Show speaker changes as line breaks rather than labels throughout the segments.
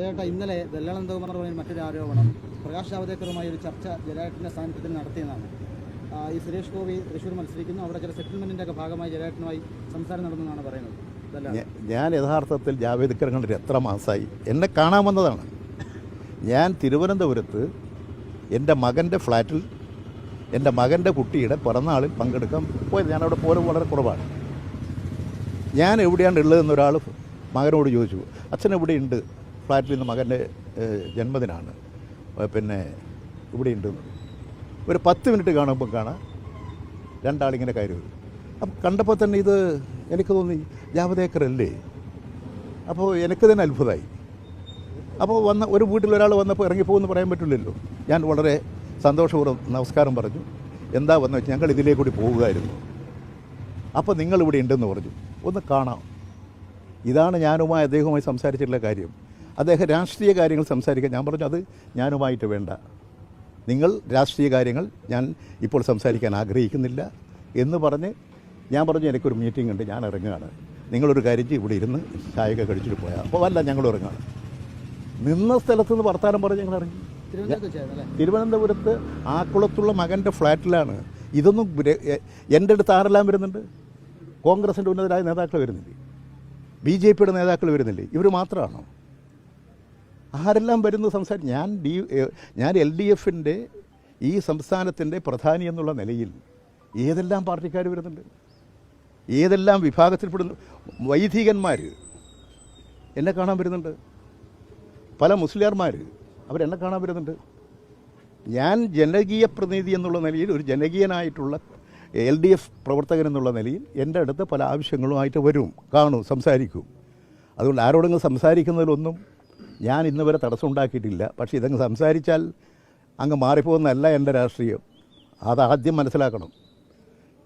ജയേട്ട ഇന്നലെ ദല്ലാനന്ദകുമാർ പറഞ്ഞ മറ്റൊരു ആരോപണം പ്രകാശ് ജാവദേക്കറുമായി ഒരു ചർച്ച ജയരാട്ടിന്റെ സാന്നിധ്യത്തിൽ നടത്തിയതാണ് ഈ സുരേഷ് ഗോപി തൃശ്ശൂർ മത്സരിക്കുന്നു. അവിടെ ചില സെറ്റിൽമെന്റിന്റെ ഒക്കെ ഭാഗമായി ജയരാട്ടനുമായി സംസാരം നടന്നെന്നാണ് പറയുന്നത്.
ഞാൻ യഥാർത്ഥത്തിൽ ജാവേദ്കർ കണ്ടിട്ട് എത്ര മാസമായി എന്നെ കാണാൻ വന്നതാണ്. ഞാൻ തിരുവനന്തപുരത്ത് എന്റെ മകന്റെ ഫ്ലാറ്റിൽ എന്റെ മകന്റെ കുട്ടിയുടെ പിറന്നാളിൽ പങ്കെടുക്കാൻ പോയത്. ഞാനവിടെ പോലും വളരെ കുറവാണ്. ഞാൻ എവിടെയാണ് ഉള്ളതെന്നൊരാൾ മകനോട് ചോദിച്ചു. അച്ഛൻ എവിടെയുണ്ട്? ഫ്ലാറ്റിൽ നിന്ന് മകന്റെ ജന്മദിനമാണ് പിന്നെ ഇവിടെയുണ്ട്. ഒരു പത്ത് മിനിറ്റ് കാണുമ്പോൾ കാണാം. രണ്ടാളിങ്ങനെ കയറി വരും. അപ്പം കണ്ടപ്പോൾ തന്നെ ഇത് എനിക്ക് തോന്നി ജാവദേക്കർ അല്ലേ അപ്പോൾ എനിക്ക് തന്നെ അത്ഭുതമായി. അപ്പോൾ വന്ന ഒരു വീട്ടിൽ ഒരാൾ വന്നപ്പോൾ ഇറങ്ങിപ്പോകുമെന്ന് പറയാൻ പറ്റില്ലല്ലോ. ഞാൻ വളരെ സന്തോഷപൂർവം നമസ്കാരം പറഞ്ഞു. എന്താ വന്നു വെച്ചാൽ ഞങ്ങൾ ഇതിലേ കൂടി പോവുകയായിരുന്നു അപ്പോൾ നിങ്ങളിവിടെ ഉണ്ടെന്ന് പറഞ്ഞു. ഒന്ന് കാണാം. ഇതാണ് ഞാനുമായി അദ്ദേഹവുമായി സംസാരിച്ചിട്ടുള്ള കാര്യം. അദ്ദേഹം രാഷ്ട്രീയ കാര്യങ്ങൾ സംസാരിക്കാൻ ഞാൻ പറഞ്ഞു അത് ഞാനുമായിട്ട് വേണ്ട. നിങ്ങൾ രാഷ്ട്രീയ കാര്യങ്ങൾ ഞാൻ ഇപ്പോൾ സംസാരിക്കാൻ ആഗ്രഹിക്കുന്നില്ല. എന്ന് പറഞ്ഞ് ഞാൻ പറഞ്ഞു എനിക്കൊരു മീറ്റിംഗ് ഉണ്ട് ഞാൻ ഇറങ്ങുകയാണ്. നിങ്ങളൊരു കാര്യം ഇവിടെ ഇരുന്ന് ചായയൊക്കെ കഴിച്ചിട്ട് പോയാൽ അപ്പോൾ അല്ല ഞങ്ങൾ ഇറങ്ങുകയാണ്. നിന്ന സ്ഥലത്ത് നിന്ന് വർത്താനം പറഞ്ഞ് ഞങ്ങൾ ഇറങ്ങി.
തിരുവനന്തപുരത്ത്
ആക്കുളത്തുള്ള മകന്റെ ഫ്ലാറ്റിലാണ്. ഇതൊന്നും എന്റെ അടുത്ത് ആരെല്ലാം വരുന്നുണ്ട്? കോൺഗ്രസിന്റെ ഉന്നതരായ നേതാക്കൾ വരുന്നില്ലേ? ബി ജെ പിയുടെ നേതാക്കൾ വരുന്നില്ലേ? ഇവർ മാത്രമാണോ ആരെല്ലാം വരുന്നു സംസാരിക്കും ഞാൻ ഡി ഞാൻ എൽ ഡി എഫിന്റെ ഈ സംസ്ഥാനത്തിന്റെ പ്രധാനി എന്നുള്ള നിലയിൽ ഏതെല്ലാം പാർട്ടിക്കാർ വരുന്നുണ്ട്? ഏതെല്ലാം വിഭാഗത്തിൽപ്പെടുന്നു? വൈദികന്മാർ എന്നെ കാണാൻ വരുന്നുണ്ട്. പല മുസ്ലിയാർമാർ അവരെന്നെ കാണാൻ വരുന്നുണ്ട്. ഞാൻ ജനകീയ പ്രതിനിധി എന്നുള്ള നിലയിൽ ഒരു ജനകീയനായിട്ടുള്ള എൽ ഡി എഫ് പ്രവർത്തകൻ എന്നുള്ള നിലയിൽ എന്റെ അടുത്ത് പല ആവശ്യങ്ങളുമായിട്ട് വരും കാണും സംസാരിക്കും. അതുകൊണ്ട് ആരോടെങ്കിലും സംസാരിക്കുന്നതിലൊന്നും ഞാൻ ഇന്ന് വരെ തടസ്സം ഉണ്ടാക്കിയിട്ടില്ല. പക്ഷേ ഇതങ്ങ് സംസാരിച്ചാൽ അങ്ങ് മാറിപ്പോകുന്നതല്ല എന്റെ രാഷ്ട്രീയം. അതാദ്യം മനസ്സിലാക്കണം.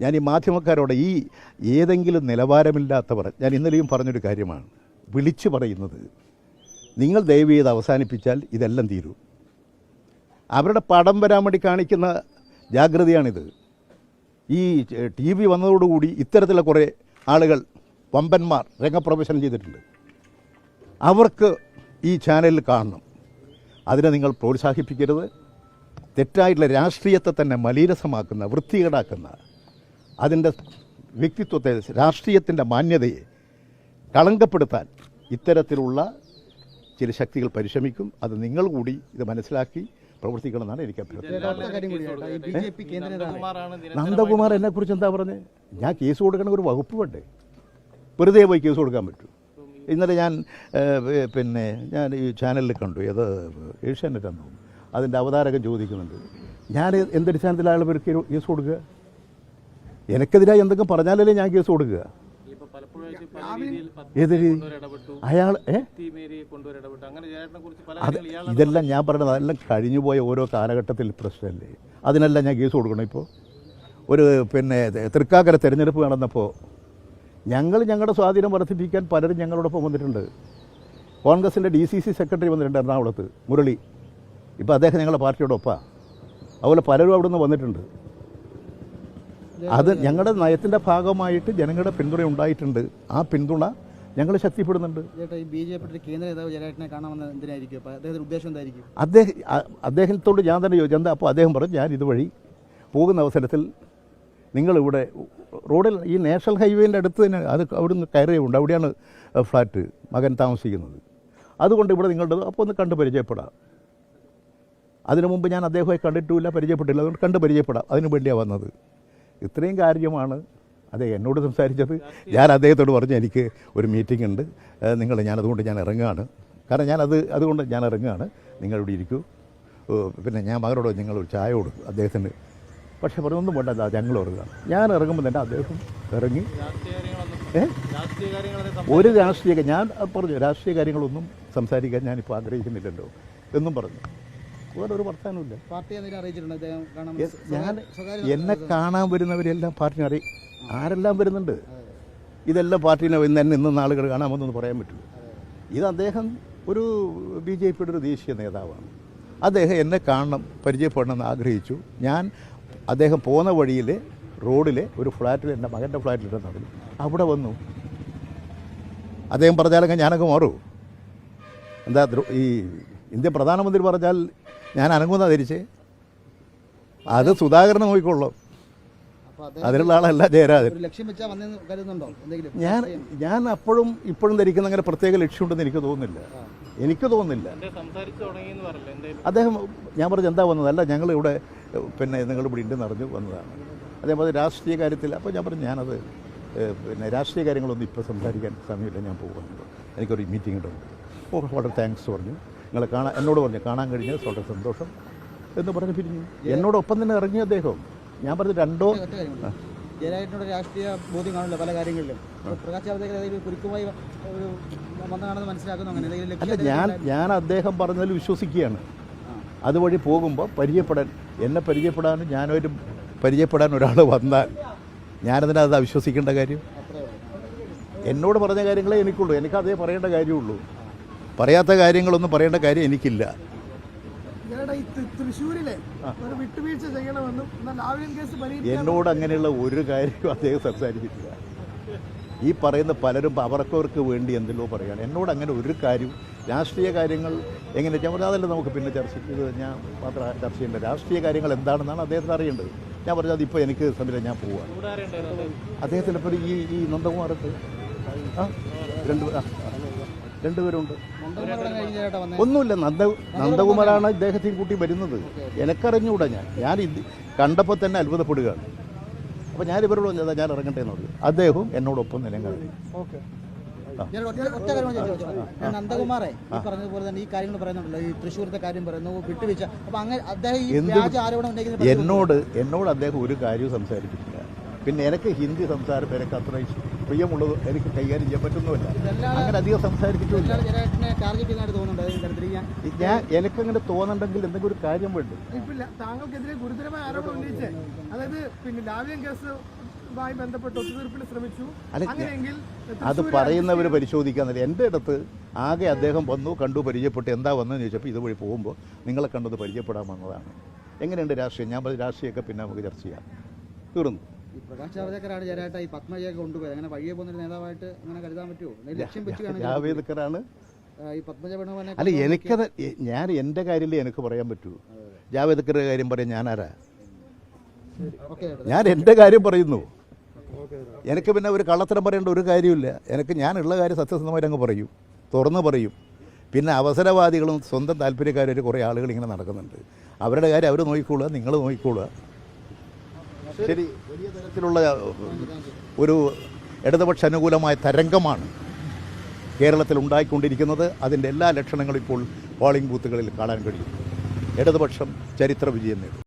ഞാൻ ഈ മാധ്യമക്കാരോട് ഈ ഏതെങ്കിലും നിലവാരമില്ലാത്തവർ ഞാൻ ഇന്നലെയും പറഞ്ഞൊരു കാര്യമാണ്. വിളിച്ചു പറയുന്നത് നിങ്ങൾ ദയവ് ചെയ്ത് അവസാനിപ്പിച്ചാൽ ഇതെല്ലാം തീരും. അവരുടെ പടം വരാൻ വേണ്ടി കാണിക്കുന്ന ജാഗ്രതയാണിത്. ഈ ടി വി വന്നതോടുകൂടി ഇത്തരത്തിലുള്ള കുറേ ആളുകൾ വമ്പന്മാർ രംഗപ്രവേശനം ചെയ്തിട്ടുണ്ട്. അവർക്ക് ഈ ചാനലിൽ കാണണം. അതിനെ നിങ്ങൾ പ്രോത്സാഹിപ്പിക്കരുത്. തെറ്റായിട്ടുള്ള രാഷ്ട്രീയത്തെ തന്നെ മലീരസമാക്കുന്ന വൃത്തികേടാക്കുന്ന അതിന്റെ വ്യക്തിത്വത്തെ രാഷ്ട്രീയത്തിന്റെ മാന്യതയെ കളങ്കപ്പെടുത്താൻ ഇത്തരത്തിലുള്ള ചില ശക്തികൾ പരിശ്രമിക്കും. അത് നിങ്ങൾ കൂടി ഇത് മനസ്സിലാക്കി പ്രവർത്തിക്കണമെന്നാണ് എനിക്ക് അഭ്യർത്ഥന നന്ദകുമാർ എന്നെക്കുറിച്ച് എന്താ പറഞ്ഞത് ഞാൻ കേസ് കൊടുക്കണ ഒരു വകുപ്പ് വേണ്ടേ വെറുതെ പോയി കേസ് കൊടുക്കാൻ പറ്റൂ. ഇന്നലെ ഞാൻ പിന്നെ ഞാൻ ഈ ചാനലിൽ കണ്ടു. ഏത് ഏഷ്യാനെറ്റ് എന്നോ അതിന്റെ അവതാരകൻ ചോദിക്കുന്നുണ്ട്. ഞാൻ എന്തടിസ്ഥാനത്തിൽ അയാൾ പേർക്ക് കേസ് കൊടുക്കുക? എനിക്കെതിരായി എന്തെങ്കിലും പറഞ്ഞാലല്ലേ ഞാൻ കേസ് കൊടുക്കുക? അയാൾ അത് ഇതെല്ലാം ഞാൻ പറയുന്നത് അതെല്ലാം കഴിഞ്ഞു പോയ ഓരോ കാലഘട്ടത്തിൽ പ്രശ്നമല്ലേ. അതിനെല്ലാം ഞാൻ കേസ് കൊടുക്കണം ഇപ്പോൾ ഒരു പിന്നെ തൃക്കാക്കര തിരഞ്ഞെടുപ്പ് നടന്നപ്പോൾ ഞങ്ങൾ ഞങ്ങളുടെ സ്വാധീനം വർദ്ധിപ്പിക്കാൻ പലരും ഞങ്ങളോടൊപ്പം വന്നിട്ടുണ്ട്. കോൺഗ്രസിന്റെ ഡി സി സി സെക്രട്ടറി വന്നിട്ടുണ്ട് എറണാകുളത്ത് മുരളി. ഇപ്പോൾ അദ്ദേഹം ഞങ്ങളുടെ പാർട്ടിയോടൊപ്പമാണ് അതുപോലെ പലരും അവിടെ നിന്ന് വന്നിട്ടുണ്ട്. അത് ഞങ്ങളുടെ നയത്തിന്റെ ഭാഗമായിട്ട് ജനങ്ങളുടെ പിന്തുണ ഉണ്ടായിട്ടുണ്ട്. ആ പിന്തുണ ഞങ്ങൾ ശക്തിപ്പെടുന്നുണ്ട്.
ചേട്ടാ ഈ ബി ജെ പിയുടെ കേന്ദ്ര നേതാവ് ജയരാട്ടിനെ കാണാമെന്ന് എന്തിനായിരിക്കും? അപ്പോൾ അദ്ദേഹത്തിന്റെ ഉദ്ദേശം എന്തായിരിക്കും?
അദ്ദേഹം അദ്ദേഹത്തോട് ഞാൻ തന്നെ ചോദിച്ചു. എന്താ അപ്പോൾ അദ്ദേഹം പറഞ്ഞു ഞാൻ ഇതുവഴി പോകുന്ന അവസരത്തിൽ നിങ്ങളിവിടെ റോഡിൽ ഈ നാഷണൽ ഹൈവേന്റെ അടുത്ത് തന്നെ അത് അവിടുന്ന് കയറിയുണ്ട്. അവിടെയാണ് ഫ്ലാറ്റ് മകൻ താമസിക്കുന്നത്. അതുകൊണ്ട് ഇവിടെ നിങ്ങളുടെ അപ്പോൾ ഒന്ന് കണ്ട് പരിചയപ്പെടാം. അതിനു മുമ്പ് ഞാൻ അദ്ദേഹമായി കണ്ടിട്ടുമില്ല പരിചയപ്പെട്ടില്ല. അതുകൊണ്ട് കണ്ട് പരിചയപ്പെടാം. അതിനു വേണ്ടിയാണ് വന്നത്. ഇത്രയും കാര്യമാണ് അതെ എന്നോട് സംസാരിച്ചത്. ഞാൻ അദ്ദേഹത്തോട് പറഞ്ഞു എനിക്ക് ഒരു മീറ്റിംഗ് ഉണ്ട്. നിങ്ങൾ ഞാൻ അതുകൊണ്ട് ഞാൻ ഇറങ്ങുകയാണ്. കാരണം ഞാൻ അത് അതുകൊണ്ട് ഞാൻ ഇറങ്ങുകയാണ്. നിങ്ങളിവിടെ ഇരിക്കൂ. പിന്നെ ഞാൻ മകനോട് നിങ്ങളൊരു ചായ കൊടുക്കും. അദ്ദേഹത്തിന് പക്ഷേ പറഞ്ഞൊന്നും വേണ്ട ദാ ഞങ്ങൾ ഇറങ്ങുക ഞാൻ ഇറങ്ങുമ്പോൾ തന്നെ അദ്ദേഹം ഇറങ്ങി. ഏ? ഒരു രാഷ്ട്രീയ ഞാൻ പറഞ്ഞു രാഷ്ട്രീയ കാര്യങ്ങളൊന്നും സംസാരിക്കാൻ ഞാനിപ്പോൾ ആഗ്രഹിക്കുന്നില്ലല്ലോ എന്നും പറഞ്ഞു. വേറെ ഒരു വർത്തമാനമില്ല ഞാൻ എന്നെ കാണാൻ വരുന്നവരെല്ലാം പാർട്ടിനെ അറി ആരെല്ലാം വരുന്നുണ്ട്? ഇതെല്ലാം പാർട്ടിനെ ഇന്ന് ഇന്നും ഇന്ന് നാളുകൾ കാണാമെന്നൊന്ന് പറയാൻ പറ്റില്ല ഇത് അദ്ദേഹം ഒരു ബി ജെ പിയുടെ ഒരു ദേശീയ നേതാവാണ്. അദ്ദേഹം എന്നെ കാണണം പരിചയപ്പെടണം എന്ന് ആഗ്രഹിച്ചു. ഞാൻ അദ്ദേഹം പോകുന്ന വഴിയിൽ റോഡിൽ ഒരു ഫ്ലാറ്റിൽ എന്റെ മകന്റെ ഫ്ലാറ്റിലിരുന്നു അവിടെ വന്നു. അദ്ദേഹം പറഞ്ഞാലൊക്കെ ഞാനൊക്കെ മാറൂ. എന്താ ഈ ഇന്ത്യൻ പ്രധാനമന്ത്രി പറഞ്ഞാൽ ഞാൻ അനങ്ങുന്ന ധരിച്ച്? അത് സുധാകരനെ നോക്കിക്കൊള്ളും. അതിനുള്ള ആളല്ല ജയരാജൻ. ഞാൻ ഞാൻ അപ്പോഴും ഇപ്പോഴും ധരിക്കുന്ന അങ്ങനെ പ്രത്യേക ലക്ഷ്യമുണ്ടെന്ന് എനിക്ക് തോന്നുന്നില്ല. എനിക്ക് തോന്നുന്നില്ല.
എന്റെ സംസാരിച്ചു തുടങ്ങിയെന്ന് പറയല്ലോ എന്തായാലും
അദ്ദേഹം ഞാൻ പറഞ്ഞു എന്താ വന്നത്? അല്ല ഞങ്ങൾ ഇവിടെ പിന്നെ നിങ്ങൾ ഇവിടെ ഇണ്ട് നിറഞ്ഞു വന്നതാണ്. അതേപോലെ രാഷ്ട്രീയ കാര്യത്തിൽ അപ്പോൾ ഞാൻ പറഞ്ഞു ഞാനത് പിന്നെ രാഷ്ട്രീയ കാര്യങ്ങളൊന്നും ഇപ്പോൾ സംസാരിക്കാൻ സമയമില്ല ഞാൻ പോകുന്നുണ്ട്. എനിക്കൊരു മീറ്റിംഗ് ഉണ്ട്. ഓ വളരെ താങ്ക്സ് പറഞ്ഞു. നിങ്ങളെ കാണാൻ എന്നോട് പറഞ്ഞു കാണാൻ കഴിഞ്ഞത് വളരെ സന്തോഷം എന്ന് പറഞ്ഞു പിരിഞ്ഞു. എന്നോടൊപ്പം തന്നെ ഇറങ്ങി അദ്ദേഹം. ഞാൻ പറഞ്ഞു രണ്ടോ
ജയരാജനോട് രാഷ്ട്രീയ ബോധ്യം കാണില്ല പല കാര്യങ്ങളിലും. പ്രകാശ് ജാവദേക്കർ ഏതെങ്കിലും കുരുക്കുമായി ഒരു വന്നതാണെന്ന് മനസ്സിലാക്കുന്നു അങ്ങനെ.
അല്ല ഞാൻ ഞാൻ അദ്ദേഹം പറഞ്ഞതിൽ വിശ്വസിക്കുകയാണ്. അതുവഴി പോകുമ്പോൾ പരിചയപ്പെടാൻ എന്നെ പരിചയപ്പെടാനും ഞാനൊരു പരിചയപ്പെടാൻ ഒരാൾ വന്നാൽ ഞാനതിനകത്ത് അവിശ്വസിക്കേണ്ട കാര്യം? എന്നോട് പറഞ്ഞ കാര്യങ്ങളെ എനിക്കുള്ളൂ. എനിക്ക് അതേ പറയേണ്ട കാര്യമുള്ളൂ. പറയാത്ത കാര്യങ്ങളൊന്നും പറയേണ്ട കാര്യം എനിക്കില്ല. എന്നോട് അങ്ങനെയുള്ള ഒരു കാര്യവും അദ്ദേഹം സംസാരിച്ചിട്ടില്ല. ഈ പറയുന്ന പലരും അവർക്കവർക്ക് വേണ്ടി എന്തെല്ലോ പറയുകയാണ്. എന്നോട് അങ്ങനെ ഒരു കാര്യം രാഷ്ട്രീയ കാര്യങ്ങൾ എങ്ങനെ അതല്ല നമുക്ക് പിന്നെ ചർച്ച ഇത് ഞാൻ മാത്രം ചർച്ച ചെയ്യേണ്ട. രാഷ്ട്രീയ കാര്യങ്ങൾ എന്താണെന്നാണ് അദ്ദേഹത്തിന് അറിയേണ്ടത്. ഞാൻ പറഞ്ഞത് ഇപ്പോൾ എനിക്ക് സമയം ഞാൻ പോവുകയാണ് അദ്ദേഹത്തിന്റെ ഇപ്പോൾ ഈ ഈ നന്ദകുമാറത്ത് ആ രണ്ട് ആ. രണ്ടുപേരുണ്ട് ഒന്നുമില്ല നന്ദ നന്ദകുമാരാണ് ഇദ്ദേഹത്തെയും കൂട്ടി വരുന്നത്. എനക്കറിഞ്ഞുകൂടാ ഞാൻ. ഞാൻ ഇത് കണ്ടപ്പോൾ തന്നെ അത്ഭുതപ്പെടുകയാണ്. അപ്പോൾ ഞാൻ ഇവരോട് പറഞ്ഞതാ ഞാൻ ഇറങ്ങട്ടെ എന്ന് പറഞ്ഞു. അദ്ദേഹവും എന്നോടൊപ്പം നിലങ്ങാതി
ഓക്കെ.
ഞാൻ ഒറ്റ കാര്യം നന്ദകുമാറെ ഈ പറഞ്ഞതുപോലെ തന്നെ ഈ കാര്യങ്ങൾ പറയുന്നുണ്ടല്ലോ ഈ തൃശ്ശൂരത്തെ കാര്യം പറയുന്നു വിട്ടുവീഴ്ച. അപ്പൊ അങ്ങനെ അദ്ദേഹം ഈ വ്യാജ ആരോപണം ഉന്നയിക്കുന്ന
എന്നോട് എന്നോട് അദ്ദേഹം ഒരു കാര്യവും സംസാരിച്ചിട്ടില്ല. പിന്നെ എനിക്ക് ഹിന്ദി സംസാരം എനിക്ക് അത്ര പ്രിയമുള്ളത് എനിക്ക് കൈകാര്യം ചെയ്യാൻ പറ്റുന്നുമില്ല അങ്ങനെ അധികം സംസാരിച്ചിട്ടില്ല
ഞാൻ
എനിക്ക് എനിക്കങ്ങനെ തോന്നണ്ടെങ്കിൽ എന്തെങ്കിലും ഒരു കാര്യം വേണ്ടു?
താങ്കൾക്കെതിരെ ഗുരുതരമായ ആരോപണം ഉന്നയിച്ചേ അതായത് പിന്നെ ലാവ്യം കേസ് ബന്ധപ്പെട്ട് ഒത്തുതീർപ്പിന് ശ്രമിച്ചു. അങ്ങനെയെങ്കിൽ
അത് പറയുന്നവർ പരിശോധിക്കാന്നില്ല എന്റെ അടുത്ത് ആകെ അദ്ദേഹം വന്നു കണ്ടു പരിചയപ്പെട്ടു. എന്താ വന്നതെന്ന് ചോദിച്ചപ്പോൾ ഇതുവഴി പോകുമ്പോൾ നിങ്ങളെ കണ്ടത് പരിചയപ്പെടാൻ വന്നതാണ്. എങ്ങനെയുണ്ട് രാഷ്ട്രീയം? ഞാൻ പറഞ്ഞ രാഷ്ട്രീയമൊക്കെ പിന്നെ നമുക്ക് ചർച്ച ചെയ്യാം. തീർന്നു.
ഈ പ്രകാശ് ജാവദേക്കറാണ് ചേരായിട്ട് ഈ പത്മജയൊക്കെ കൊണ്ടുപോയത്. അങ്ങനെ വഴിയെ പോകുന്ന നേതാവായിട്ട് അങ്ങനെ കരുതാൻ പറ്റുമോ? ലക്ഷ്യം
വെച്ചുകയാണ്
ഈ പത്മജ
അല്ല എനിക്കത് ഞാൻ എന്റെ കാര്യമില്ലേ എനിക്ക് പറയാൻ പറ്റൂ. ജാവേദക്കറുടെ കാര്യം പറയാൻ ഞാനാരാ? ഞാൻ എന്റെ കാര്യം പറയുന്നു. എനിക്ക് പിന്നെ ഒരു കള്ളത്തരം പറയേണ്ട ഒരു കാര്യമില്ല എനിക്ക് ഞാനുള്ള കാര്യം സത്യസന്ധമായിട്ട് അങ്ങ് പറയും. തുറന്ന് പറയും. പിന്നെ അവസരവാദികളും സ്വന്തം താല്പര്യക്കാരും കുറേ ആളുകൾ ഇങ്ങനെ നടക്കുന്നുണ്ട്. അവരുടെ കാര്യം അവർ നോക്കിക്കൊള്ളുക നിങ്ങൾ നോക്കിക്കൊള്ളുക ശരി വലിയ തരത്തിലുള്ള ഒരു ഇടതുപക്ഷ അനുകൂലമായ തരംഗമാണ് കേരളത്തിൽ ഉണ്ടായിക്കൊണ്ടിരിക്കുന്നത്. അതിന്റെ എല്ലാ ലക്ഷണങ്ങളും ഇപ്പോൾ പോളിംഗ് ബൂത്തുകളിൽ കാണാൻ കഴിയും. ഇടതുപക്ഷം ചരിത്ര വിജയം നേടും.